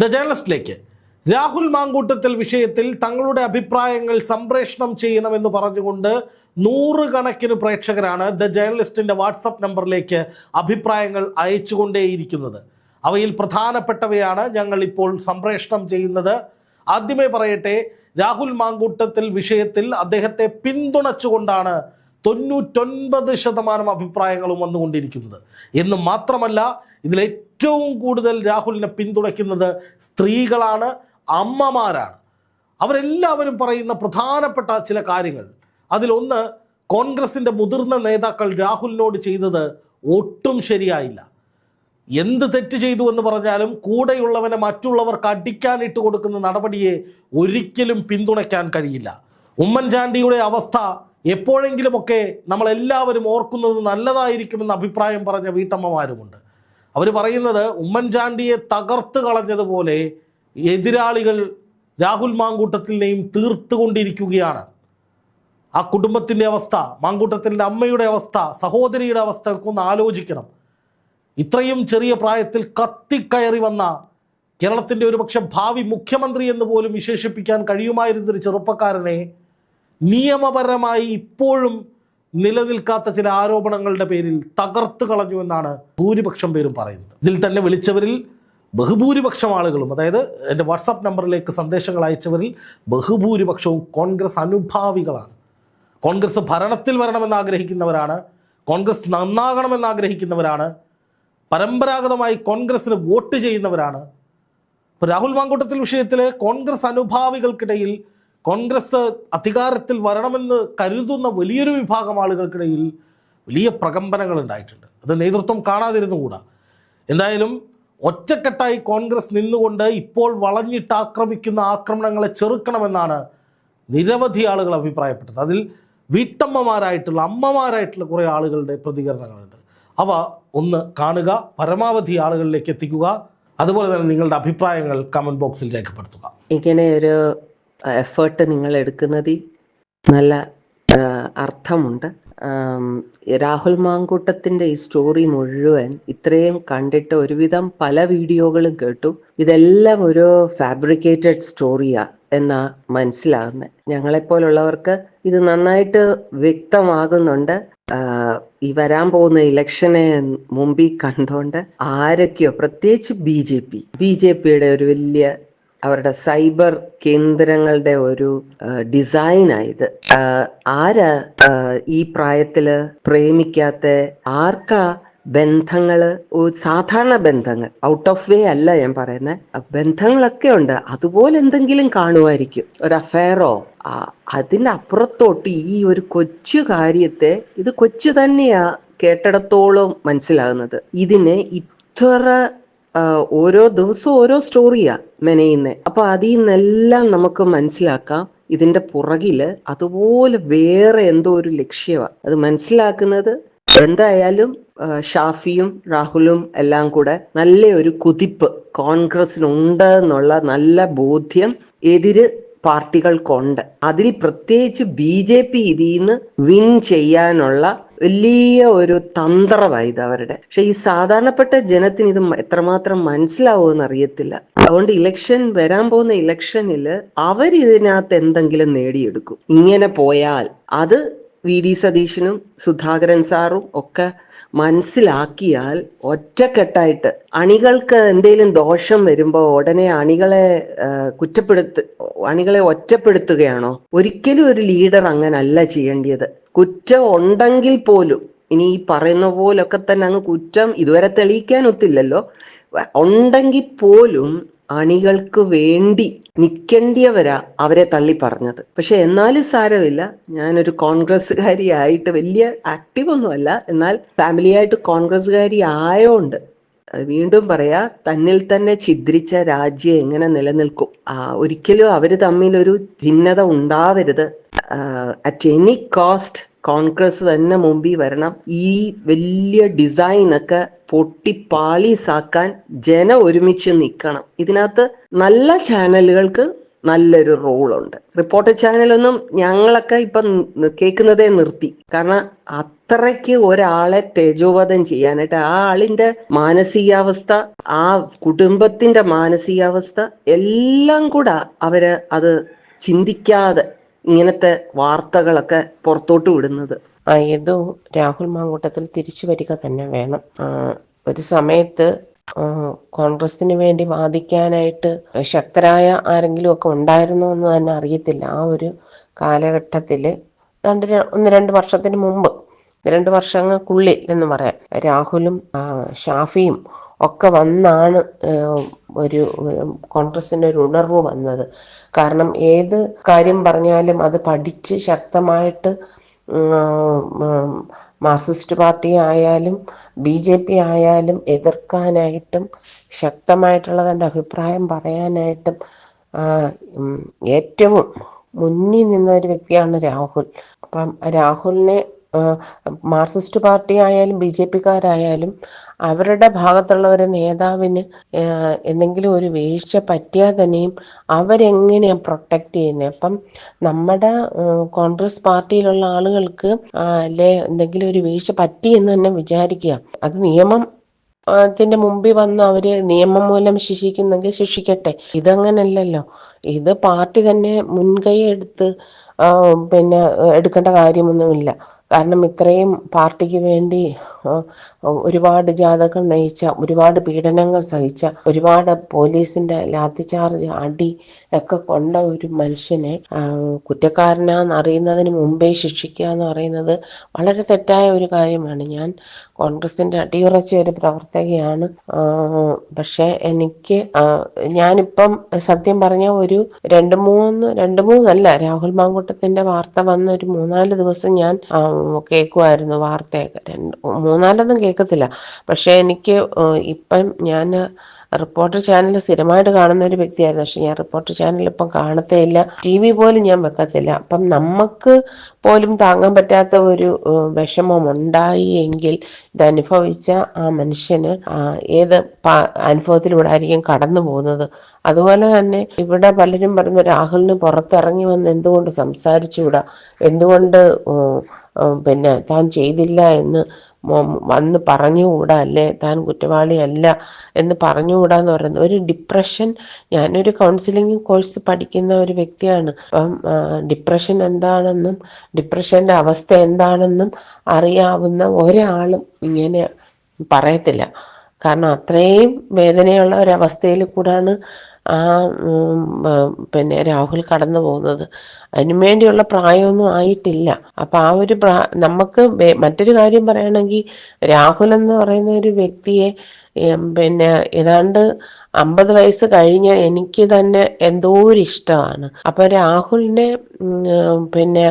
The ജേർണലിസ്റ്റിലേക്ക് Rahul Mamkootathil വിഷയത്തിൽ തങ്ങളുടെ അഭിപ്രായങ്ങൾ സംപ്രേഷണം ചെയ്യണമെന്ന് പറഞ്ഞുകൊണ്ട് നൂറുകണക്കിന് പ്രേക്ഷകരാണ് ദ ജേർണലിസ്റ്റിന്റെ വാട്സപ്പ് നമ്പറിലേക്ക് അഭിപ്രായങ്ങൾ അയച്ചുകൊണ്ടേയിരിക്കുന്നത്. അവയിൽ പ്രധാനപ്പെട്ടവയാണ് ഞങ്ങൾ ഇപ്പോൾ സംപ്രേഷണം ചെയ്യുന്നത്. ആദ്യമേ പറയട്ടെ രാഹുൽ മാങ്കൂട്ടത്തിൽ വിഷയത്തിൽ അദ്ദേഹത്തെ പിന്തുണച്ചുകൊണ്ടാണ് തൊണ്ണൂറ്റൊൻപത് ശതമാനം അഭിപ്രായങ്ങളും വന്നുകൊണ്ടിരിക്കുന്നത്. എന്ന് മാത്രമല്ല ഇതിൽ ഏറ്റവും കൂടുതൽ രാഹുലിനെ പിന്തുണയ്ക്കുന്നത് സ്ത്രീകളാണ് അമ്മമാരാണ്. അവരെല്ലാവരും പറയുന്ന പ്രധാനപ്പെട്ട ചില കാര്യങ്ങൾ. അതിലൊന്ന് കോൺഗ്രസിന്റെ മുതിർന്ന നേതാക്കൾ രാഹുലിനോട് ചെയ്തത് ഒട്ടും ശരിയായില്ല. എന്ത് തെറ്റ് ചെയ്തു എന്ന് പറഞ്ഞാലും കൂടെയുള്ളവനെ മറ്റുള്ളവർക്ക് അടിക്കാനിട്ട് കൊടുക്കുന്ന നടപടിയെ ഒരിക്കലും പിന്തുണയ്ക്കാൻ കഴിയില്ല. ഉമ്മൻചാണ്ടിയുടെ അവസ്ഥ എപ്പോഴെങ്കിലുമൊക്കെ നമ്മളെല്ലാവരും ഓർക്കുന്നത് നല്ലതായിരിക്കുമെന്ന അഭിപ്രായം പറഞ്ഞ വീട്ടമ്മമാരുമുണ്ട്. അവർ പറയുന്നത് ഉമ്മൻചാണ്ടിയെ തകർത്ത് കളഞ്ഞതുപോലെ എതിരാളികൾ രാഹുൽ മാങ്കൂട്ടത്തിനെയും തീർത്തുകൊണ്ടിരിക്കുകയാണ്. ആ കുടുംബത്തിന്റെ അവസ്ഥ മാങ്കൂട്ടത്തിന്റെ അമ്മയുടെ അവസ്ഥ സഹോദരിയുടെ അവസ്ഥ ഒക്കെ ഒന്ന് ആലോചിക്കണം. ഇത്രയും ചെറിയ പ്രായത്തിൽ കത്തിക്കയറി വന്ന കേരളത്തിന്റെ ഒരുപക്ഷെ ഭാവി മുഖ്യമന്ത്രി എന്ന് പോലും വിശേഷിപ്പിക്കാൻ കഴിയുമായിരുന്നൊരു ചെറുപ്പക്കാരനെ നിയമപരമായി ഇപ്പോഴും നിലനിൽക്കാത്ത ചില ആരോപണങ്ങളുടെ പേരിൽ തകർത്ത് കളഞ്ഞു എന്നാണ് ഭൂരിപക്ഷം പേരും പറയുന്നത്. ഇതിൽ തന്നെ വിളിച്ചവരിൽ ബഹുഭൂരിപക്ഷം ആളുകളും അതായത് എന്റെ വാട്സാപ്പ് നമ്പറിലേക്ക് സന്ദേശങ്ങൾ അയച്ചവരിൽ ബഹുഭൂരിപക്ഷവും കോൺഗ്രസ് അനുഭാവികളാണ്. കോൺഗ്രസ് ഭരണത്തിൽ വരണമെന്ന് ആഗ്രഹിക്കുന്നവരാണ് കോൺഗ്രസ് നന്നാകണമെന്ന് ആഗ്രഹിക്കുന്നവരാണ് പരമ്പരാഗതമായി കോൺഗ്രസ്സിന് വോട്ട് ചെയ്യുന്നവരാണ്. ഇപ്പോൾ രാഹുൽ മാങ്കൂട്ടത്തിൽ വിഷയത്തിൽ കോൺഗ്രസ് അനുഭാവികൾക്കിടയിൽ കോൺഗ്രസ് അധികാരത്തിൽ വരണമെന്ന് കരുതുന്ന വലിയൊരു വിഭാഗം ആളുകൾക്കിടയിൽ വലിയ പ്രകമ്പനങ്ങൾ ഉണ്ടായിട്ടുണ്ട്. അത് നേതൃത്വം കാണാതിരുന്നുകൂടാ എന്തായാലും ഒറ്റക്കെട്ടായി കോൺഗ്രസ് നിന്നുകൊണ്ട് ഇപ്പോൾ വളഞ്ഞിട്ട് ആക്രമിക്കുന്ന ആക്രമണങ്ങളെ ചെറുക്കണമെന്നാണ് നിരവധി ആളുകൾ അഭിപ്രായപ്പെട്ടത്. അതിൽ വീട്ടമ്മമാരായിട്ടുള്ള അമ്മമാരായിട്ടുള്ള കുറേ ആളുകളുടെ പ്രതികരണങ്ങളുണ്ട്. അവ ഒന്ന് കാണുക പരമാവധി ആളുകളിലേക്ക് എത്തിക്കുക. അതുപോലെ തന്നെ നിങ്ങളുടെ അഭിപ്രായങ്ങൾ കമന്റ് ബോക്സിൽ രേഖപ്പെടുത്തുക. ഇങ്ങനെ ഒരു എഫേർട്ട് നിങ്ങൾ എടുക്കുന്നതിൽ നല്ല അർത്ഥമുണ്ട്. രാഹുൽ മാങ്കൂട്ടത്തിന്റെ ഈ സ്റ്റോറി മുഴുവൻ ഇത്രയും കണ്ടിട്ട് ഒരുവിധം പല വീഡിയോകളും കേട്ടു. ഇതെല്ലാം ഒരു ഫാബ്രിക്കേറ്റഡ് സ്റ്റോറിയാ എന്നാ മനസ്സിലാകുന്നത് ഞങ്ങളെപ്പോലുള്ളവർക്ക് ഇത് നന്നായിട്ട് വ്യക്തമാകുന്നുണ്ട്. ഈ വരാൻ പോകുന്ന ഇലക്ഷനെ മുമ്പിൽ കണ്ടോണ്ട് ആരൊക്കെയോ പ്രത്യേകിച്ച് B J P. B J പിയുടെ ഒരു വലിയ അവരുടെ സൈബർ കേന്ദ്രങ്ങളുടെ ഒരു ഡിസൈനായത്. ആരാ ഈ പ്രായത്തിൽ പ്രേമിക്കാത്ത ആർക്കാ ബന്ധങ്ങൾ? സാധാരണ ബന്ധങ്ങൾ. ഔട്ട് ഓഫ് വേ അല്ല ഞാൻ പറയുന്നത് ബന്ധങ്ങളൊക്കെ ഉണ്ട്. അതുപോലെ എന്തെങ്കിലും കാണുമായിരിക്കും. ഒരു അഫയറോ. അതിനപ്പുറത്തോട്ട് ഈ ഒരു കൊച്ചു കാര്യത്തെ ഇത് കൊച്ചു തന്നെയാ കേട്ടിടത്തോളം മനസ്സിലാകുന്നത്. ഇതിനെ ഇത്ര ഓരോ ദിവസവും ഓരോ സ്റ്റോറിയാ മെനയുന്നത് അപ്പൊ അതിൽ നിന്നെല്ലാം നമുക്ക് മനസ്സിലാക്കാം. ഇതിന്റെ പുറകിൽ അതുപോലെ വേറെ എന്തോ ഒരു ലക്ഷ്യമാണ് അത് മനസ്സിലാക്കുന്നത് എന്തായാലും ഷാഫിയും രാഹുലും എല്ലാം കൂടെ നല്ല ഒരു കുതിപ്പ് കോൺഗ്രസിനുണ്ട് എന്നുള്ള നല്ല ബോധ്യം എതിര് പാർട്ടികൾക്കുണ്ട്. അതിൽ പ്രത്യേകിച്ച് ബി ജെ പി ഇതിൽ നിന്ന് വിൻ ചെയ്യാനുള്ള വലിയ ഒരു തന്ത്രമായത് അവരുടെ. പക്ഷെ ഈ സാധാരണപ്പെട്ട ജനത്തിന് ഇത് എത്രമാത്രം മനസ്സിലാവുമെന്ന് അറിയത്തില്ല. അതുകൊണ്ട് ഇലക്ഷൻ വരാൻ പോകുന്ന ഇലക്ഷനിൽ അവരിതിനകത്ത് എന്തെങ്കിലും നേടിയെടുക്കും. ഇങ്ങനെ പോയാൽ അത് വി ഡി സതീശനും സുധാകരൻ സാറും ഒക്കെ മനസ്സിലാക്കിയാൽ ഒറ്റക്കെട്ടായിട്ട് അണികൾക്ക് എന്തെങ്കിലും ദോഷം വരുമ്പോൾ ഉടനെ അണികളെ കുറ്റപ്പെടുത്ത് അണികളെ ഒറ്റപ്പെടുത്തുകയാണോ? ഒരിക്കലും ഒരു ലീഡർ അങ്ങനല്ല ചെയ്യേണ്ടത് കുറ്റം ഉണ്ടെങ്കിൽ പോലും ഇനി ഈ പറയുന്ന പോലൊക്കെ തന്നെ അങ്ങ് കുറ്റം ഇതുവരെ തെളിയിക്കാൻ ഒത്തില്ലല്ലോ. ഉണ്ടെങ്കിൽ പോലും അണികൾക്ക് വേണ്ടി നിൽക്കേണ്ടിയവരാ അവരെ തള്ളി പറഞ്ഞത് പക്ഷെ എന്നാലും സാരമില്ല. ഞാനൊരു കോൺഗ്രസ്സുകാരി ആയിട്ട് വലിയ ആക്റ്റീവ് ഒന്നുമല്ല എന്നാൽ ഫാമിലിയായിട്ട് കോൺഗ്രസ്സുകാരി ആയോണ്ട് വീണ്ടും പറയാ തന്നിൽ തന്നെ ഛിദ്രിച്ച രാജ്യം എങ്ങനെ നിലനിൽക്കും? ഒരിക്കലും അവർ തമ്മിൽ ഒരു ഭിന്നത ഉണ്ടാവരുത്. അറ്റ് എനി കോസ്റ്റ് കോൺഗ്രസ് തന്നെ മുമ്പിൽ വരണം. ഈ വലിയ ഡിസൈൻ ഒക്കെ പൊട്ടി പാളീസാക്കാൻ ജനം ഒരുമിച്ച് നിൽക്കണം ഇതിനകത്ത് നല്ല ചാനലുകൾക്ക് നല്ലൊരു റോളുണ്ട് റിപ്പോർട്ടർ ചാനലൊന്നും ഞങ്ങളൊക്കെ ഇപ്പം കേൾക്കുന്നതേ നിർത്തി. കാരണം അത്രയ്ക്ക് ഒരാളെ തേജോവധം ചെയ്യാനായിട്ട് ആ ആളിന്റെ മാനസികാവസ്ഥ ആ കുടുംബത്തിന്റെ മാനസികാവസ്ഥ എല്ലാം കൂടെ അവർ അത് ചിന്തിക്കാതെ ഇങ്ങനത്തെ വാർത്തകളൊക്കെ പുറത്തോട്ട് വിടുന്നത്. ഏതോ രാഹുൽ മാങ്കൂട്ടത്തിൽ തിരിച്ചു വരിക തന്നെ വേണം. ഒരു സമയത്ത് കോൺഗ്രസിന് വേണ്ടി വാദിക്കാനായിട്ട് ശക്തരായ ആരെങ്കിലും ഒക്കെ ഉണ്ടായിരുന്നു എന്ന് തന്നെ അറിയത്തില്ല. ആ ഒരു കാലഘട്ടത്തിൽ രണ്ട് ഒന്ന് രണ്ട് വർഷത്തിന് മുമ്പ് രണ്ട് വർഷങ്ങൾക്കുള്ളിൽ എന്ന് പറയാം രാഹുലും ഷാഫിയും ഒക്കെ വന്നാണ് ഒരു കോൺഗ്രസിന് ഒരു ഉണർവ് വന്നത്. കാരണം ഏത് കാര്യം പറഞ്ഞാലും അത് പഠിച്ച് ശക്തമായിട്ട് മാർക്സിസ്റ്റ് പാർട്ടി ആയാലും ബി ജെ പി ആയാലും എതിർക്കാനായിട്ടും ശക്തമായിട്ടുള്ള തന്റെ അഭിപ്രായം പറയാനായിട്ടും ഏറ്റവും മുന്നിൽ നിന്ന ഒരു വ്യക്തിയാണ് രാഹുൽ. അപ്പം രാഹുലിനെ മാർക്സിസ്റ്റ് പാർട്ടി ആയാലും ബി ജെ പിക്കാരായാലും അവരുടെ ഭാഗത്തുള്ള ഒരു നേതാവിന് എന്തെങ്കിലും ഒരു വീഴ്ച പറ്റിയാൽ തന്നെയും അവരെങ്ങനെയാണ് പ്രൊട്ടക്റ്റ് ചെയ്യുന്നത് അപ്പം നമ്മുടെ കോൺഗ്രസ് പാർട്ടിയിലുള്ള ആളുകൾക്ക് അല്ലെ എന്തെങ്കിലും ഒരു വീഴ്ച പറ്റി എന്ന് തന്നെ വിചാരിക്കുക. അത് നിയമം ത്തിന്റെ മുമ്പിൽ വന്ന് അവർ നിയമം മൂലം ശിക്ഷിക്കുന്നെങ്കിൽ ശിക്ഷിക്കട്ടെ. ഇതങ്ങനല്ലല്ലോ. ഇത് പാർട്ടി തന്നെ മുൻകൈ എടുത്ത് പിന്നെ എടുക്കേണ്ട കാര്യമൊന്നുമില്ല. കാരണം ഇത്രയും പാർട്ടിക്ക് വേണ്ടി ഒരുപാട് ജാഥകൾ നയിച്ച ഒരുപാട് പീഡനങ്ങൾ സഹിച്ച ഒരുപാട് പോലീസിന്റെ ലാത്തിചാർജ് അടി ഒക്കെ കൊണ്ട ഒരു മനുഷ്യനെ ആ, കുറ്റക്കാരനാന്ന് അറിയുന്നതിന് മുമ്പേ ശിക്ഷിക്കുക എന്ന് പറയുന്നത് വളരെ തെറ്റായ ഒരു കാര്യമാണ്. ഞാൻ കോൺഗ്രസിന്റെ അടിയുറച്ച ഒരു പ്രവർത്തകയാണ്. പക്ഷെ എനിക്ക് ഞാനിപ്പം സത്യം പറഞ്ഞ ഒരു രണ്ട് മൂന്ന് രണ്ട് മൂന്നല്ല രാഹുൽ മാങ്കൂട്ടത്തിന്റെ വാർത്ത വന്ന ഒരു മൂന്നാൽ ദിവസം ഞാൻ കേൾക്കുമായിരുന്നു വാർത്തയൊക്കെ. രണ്ട് മൂന്നാലൊന്നും കേൾക്കത്തില്ല പക്ഷെ എനിക്ക് ഇപ്പം ഞാൻ റിപ്പോർട്ടർ ചാനൽ സ്ഥിരമായിട്ട് കാണുന്ന ഒരു വ്യക്തിയായിരുന്നു. പക്ഷെ ഞാൻ റിപ്പോർട്ടർ ചാനൽ ഇപ്പം കാണത്തേയില്ല. ടി വി പോലും ഞാൻ വെക്കത്തില്ല. അപ്പം നമുക്ക് പോലും താങ്ങാൻ പറ്റാത്ത ഒരു വിഷമം ഉണ്ടായി എങ്കിൽ ഇത് അനുഭവിച്ച ആ മനുഷ്യന് ഏത് അനുഭവത്തിലൂടെ ആയിരിക്കും കടന്നു പോകുന്നത്. അതുപോലെ തന്നെ ഇവിടെ പലരും പറയുന്ന രാഹുലിന് പുറത്തിറങ്ങി വന്ന് എന്തുകൊണ്ട് സംസാരിച്ചുകൂടാ? എന്തുകൊണ്ട് പിന്നെ താൻ ചെയ്തില്ല എന്ന് വന്ന് പറഞ്ഞുകൂടാ അല്ലേ? താൻ കുറ്റവാളിയല്ല എന്ന് പറഞ്ഞുകൂടാ എന്ന് പറയുന്നത്. ഒരു ഡിപ്രഷൻ ഞാനൊരു കൗൺസിലിംഗ് കോഴ്സ് പഠിക്കുന്ന ഒരു വ്യക്തിയാണ്. അപ്പം ഡിപ്രഷൻ എന്താണെന്നും ഡിപ്രഷന്റെ അവസ്ഥ എന്താണെന്നും അറിയാവുന്ന ഒരാളും ഇങ്ങനെ പറയത്തില്ല. കാരണം അത്രയും വേദനയുള്ള ഒരവസ്ഥയിൽ കൂടാണ് ആ പിന്നെ രാഹുൽ കടന്നു പോകുന്നത്. അതിനു വേണ്ടിയുള്ള പ്രായമൊന്നും ആയിട്ടില്ല. അപ്പം ആ ഒരു നമുക്ക് മറ്റൊരു കാര്യം പറയുകയാണെങ്കിൽ രാഹുൽ എന്ന് പറയുന്ന ഒരു വ്യക്തിയെ പിന്നെ ഏതാണ്ട് അമ്പത് വയസ്സ് കഴിഞ്ഞ എനിക്ക് തന്നെ എന്തോ ഒരു ഇഷ്ടമാണ് അപ്പം രാഹുലിനെ പിന്നെ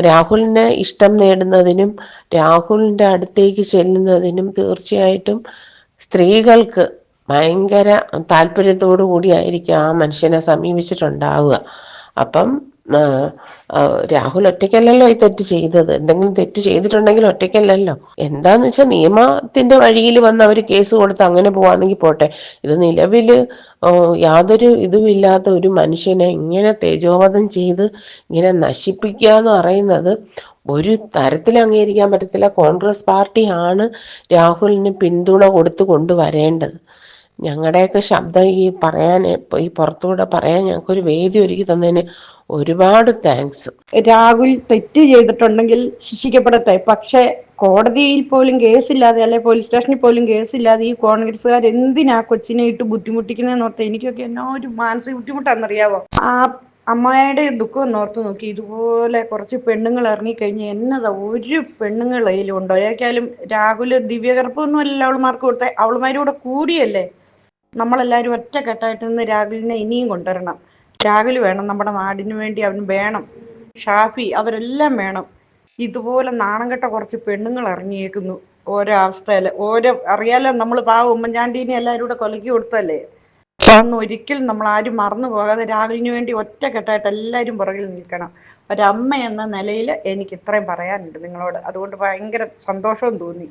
രാഹുലിനെ ഇഷ്ടം നേടുന്നതിനും രാഹുലിന്റെ അടുത്തേക്ക് ചെല്ലുന്നതിനും തീർച്ചയായിട്ടും സ്ത്രീകൾക്ക് ഭയങ്കര താല്പര്യത്തോടു കൂടിയായിരിക്കും ആ മനുഷ്യനെ സമീപിച്ചിട്ടുണ്ടാവുക. അപ്പം രാഹുൽ ഒറ്റയ്ക്കല്ലല്ലോ ഈ തെറ്റ് ചെയ്തത്. എന്തെങ്കിലും തെറ്റ് ചെയ്തിട്ടുണ്ടെങ്കിൽ ഒറ്റയ്ക്കല്ലല്ലോ. എന്താന്ന് വെച്ചാൽ നിയമത്തിന്റെ വഴിയിൽ വന്ന് അവർ കേസ് കൊടുത്ത് അങ്ങനെ പോവാണെങ്കിൽ പോട്ടെ. ഇത് നിലവിൽ യാതൊരു ഇതുമില്ലാത്ത ഒരു മനുഷ്യനെ ഇങ്ങനെ തേജോവധം ചെയ്ത് ഇങ്ങനെ നശിപ്പിക്കുക എന്ന് പറയുന്നത് ഒരു തരത്തിൽ അംഗീകരിക്കാൻ പറ്റത്തില്ല. കോൺഗ്രസ് പാർട്ടിയാണ് രാഹുലിന് പിന്തുണ കൊടുത്തു കൊണ്ടുവരേണ്ടത്. ഞങ്ങളുടെയൊക്കെ ശബ്ദം ഈ പറയാൻ ഈ പുറത്തുകൂടെ പറയാൻ ഞങ്ങൾക്കൊരു വേദി ഒരുക്കി തന്നതിന് ഒരുപാട് താങ്ക്സ് രാഹുൽ തെറ്റ് ചെയ്തിട്ടുണ്ടെങ്കിൽ ശിക്ഷിക്കപ്പെടട്ടെ. പക്ഷെ കോടതിയിൽ പോലും കേസില്ലാതെ അല്ലെ പോലീസ് സ്റ്റേഷനിൽ പോലും കേസില്ലാതെ ഈ കോൺഗ്രസ്സുകാർ എന്തിനാ കൊച്ചിനെ ഇട്ട് ബുദ്ധിമുട്ടിക്കുന്നതെന്ന് ഓർത്ത് എനിക്കൊക്കെ എന്നാ ഒരു മാനസിക ബുദ്ധിമുട്ടാണെന്നറിയാവോ? ആ അമ്മയുടെ ദുഃഖം ഓർത്ത് നോക്കി. ഇതുപോലെ കുറച്ച് പെണ്ണുങ്ങൾ ഇറങ്ങിക്കഴിഞ്ഞ് എന്നതാ ഒരു പെണ്ണുങ്ങൾ ഉണ്ടോ ഏക്കാലും രാഹുൽ ദിവ്യകർപ്പൊന്നും അല്ലല്ലോ അവൾമാർക്ക് കൊടുത്ത. അവളുമാരുടെ കൂടിയല്ലേ? നമ്മളെല്ലാവരും ഒറ്റക്കെട്ടായിട്ട് നിന്ന് രാഹുലിനെ ഇനിയും കൊണ്ടുവരണം. രാഹുൽ വേണം നമ്മുടെ നാടിന് വേണ്ടി അവൻ വേണം. ഷാഫി അവരെല്ലാം വേണം. ഇതുപോലെ നാണം കെട്ട കുറച്ച് പെണ്ണുങ്ങൾ ഇറങ്ങിയേക്കുന്നു. ഓരോ അവസ്ഥയിൽ. ഓരോ അറിയാലോ നമ്മൾ ആ ഉമ്മൻചാണ്ടീനെ എല്ലാവരും കൂടെ കൊലക്കി കൊടുത്തല്ലേ അതൊന്നും ഒരിക്കലും നമ്മൾ ആരും മറന്നു പോകാതെ രാഹുലിന് വേണ്ടി ഒറ്റക്കെട്ടായിട്ട് എല്ലാവരും പുറകിൽ നിൽക്കണം. ഒരമ്മ എന്ന നിലയിൽ എനിക്ക് ഇത്രയും പറയാനുണ്ട് നിങ്ങളോട്. അതുകൊണ്ട് ഭയങ്കര സന്തോഷവും തോന്നി.